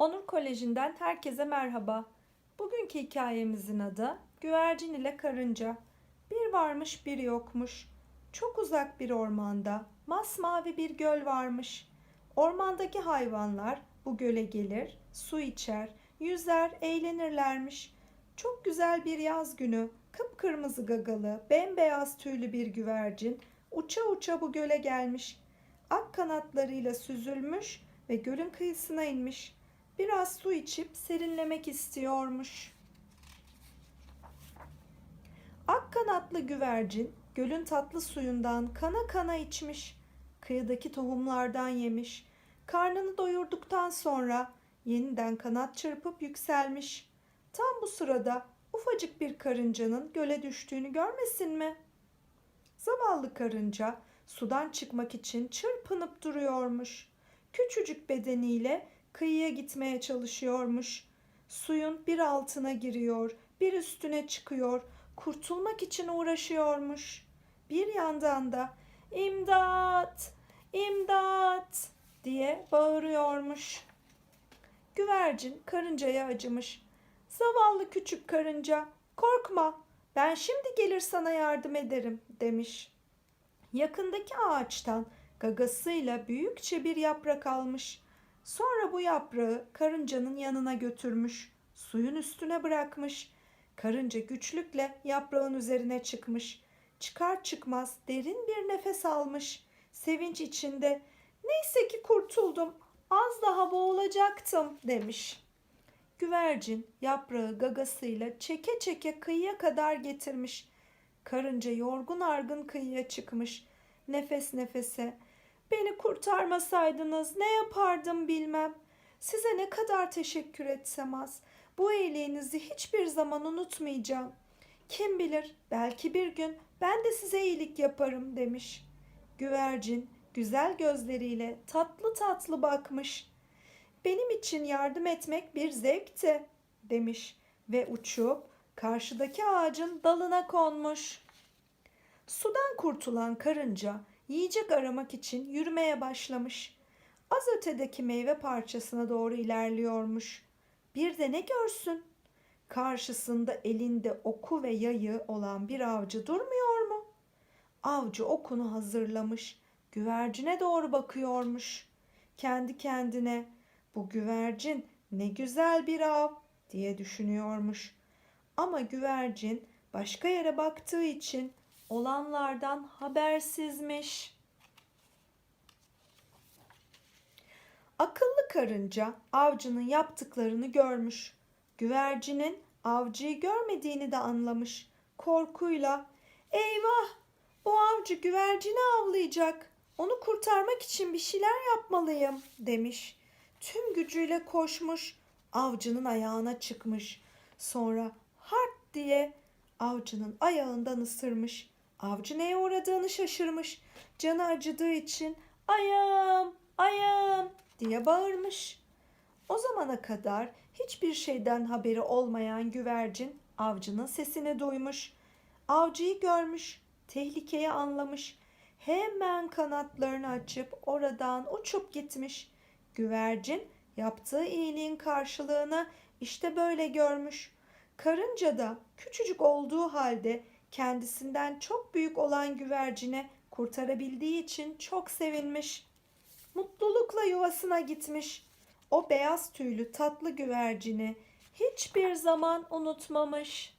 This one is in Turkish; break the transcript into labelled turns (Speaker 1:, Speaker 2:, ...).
Speaker 1: Onur Koleji'nden herkese merhaba. Bugünkü hikayemizin adı Güvercin ile Karınca. Bir varmış bir yokmuş. Çok uzak bir ormanda masmavi bir göl varmış. Ormandaki hayvanlar bu göle gelir, su içer, yüzer, eğlenirlermiş. Çok güzel bir yaz günü kıpkırmızı gagalı, bembeyaz tüylü bir güvercin uça uça bu göle gelmiş. Ak kanatlarıyla süzülmüş ve gölün kıyısına inmiş. Biraz su içip serinlemek istiyormuş. Ak kanatlı güvercin gölün tatlı suyundan kana kana içmiş. Kıyıdaki tohumlardan yemiş. Karnını doyurduktan sonra yeniden kanat çırpıp yükselmiş. Tam bu sırada ufacık bir karıncanın göle düştüğünü görmesin mi? Zavallı karınca sudan çıkmak için çırpınıp duruyormuş. Küçücük bedeniyle kıyıya gitmeye çalışıyormuş. Suyun bir altına giriyor, bir üstüne çıkıyor, kurtulmak için uğraşıyormuş. Bir yandan da imdat, imdat diye bağırıyormuş. Güvercin karıncaya acımış. Zavallı küçük karınca, korkma, ben şimdi gelir sana yardım ederim demiş. Yakındaki ağaçtan gagasıyla büyükçe bir yaprak almış. Sonra bu yaprağı karıncanın yanına götürmüş. Suyun üstüne bırakmış. Karınca güçlükle yaprağın üzerine çıkmış. Çıkar çıkmaz derin bir nefes almış. Sevinç içinde neyse ki kurtuldum az daha boğulacaktım demiş. Güvercin yaprağı gagasıyla çeke çeke kıyıya kadar getirmiş. Karınca yorgun argın kıyıya çıkmış. Nefes nefese. Beni kurtarmasaydınız ne yapardım bilmem. Size ne kadar teşekkür etsem az. Bu iyiliğinizi hiçbir zaman unutmayacağım. Kim bilir belki bir gün ben de size iyilik yaparım demiş. Güvercin güzel gözleriyle tatlı tatlı bakmış. Benim için yardım etmek bir zevkti demiş ve uçup karşıdaki ağacın dalına konmuş. Sudan kurtulan karınca yiyecek aramak için yürümeye başlamış. Az ötedeki meyve parçasına doğru ilerliyormuş. Bir de ne görsün? Karşısında elinde oku ve yayı olan bir avcı durmuyor mu? Avcı okunu hazırlamış, güvercine doğru bakıyormuş. Kendi kendine bu güvercin ne güzel bir av diye düşünüyormuş. Ama güvercin başka yere baktığı için olanlardan habersizmiş. Akıllı karınca avcının yaptıklarını görmüş. Güvercinin avcıyı görmediğini de anlamış. Korkuyla "Eyvah! Bu avcı güvercini avlayacak. Onu kurtarmak için bir şeyler yapmalıyım." demiş. Tüm gücüyle koşmuş, avcının ayağına çıkmış. Sonra hart diye avcının ayağından ısırmış. Avcı neye uğradığını şaşırmış. Canı acıdığı için ayağım, ayağım diye bağırmış. O zamana kadar hiçbir şeyden haberi olmayan güvercin avcının sesini duymuş. Avcıyı görmüş, tehlikeyi anlamış. Hemen kanatlarını açıp oradan uçup gitmiş. Güvercin yaptığı iyiliğin karşılığını işte böyle görmüş. Karınca da küçücük olduğu halde kendisinden çok büyük olan güvercine kurtarabildiği için çok sevinmiş. Mutlulukla yuvasına gitmiş. O beyaz tüylü tatlı güvercini hiçbir zaman unutmamış.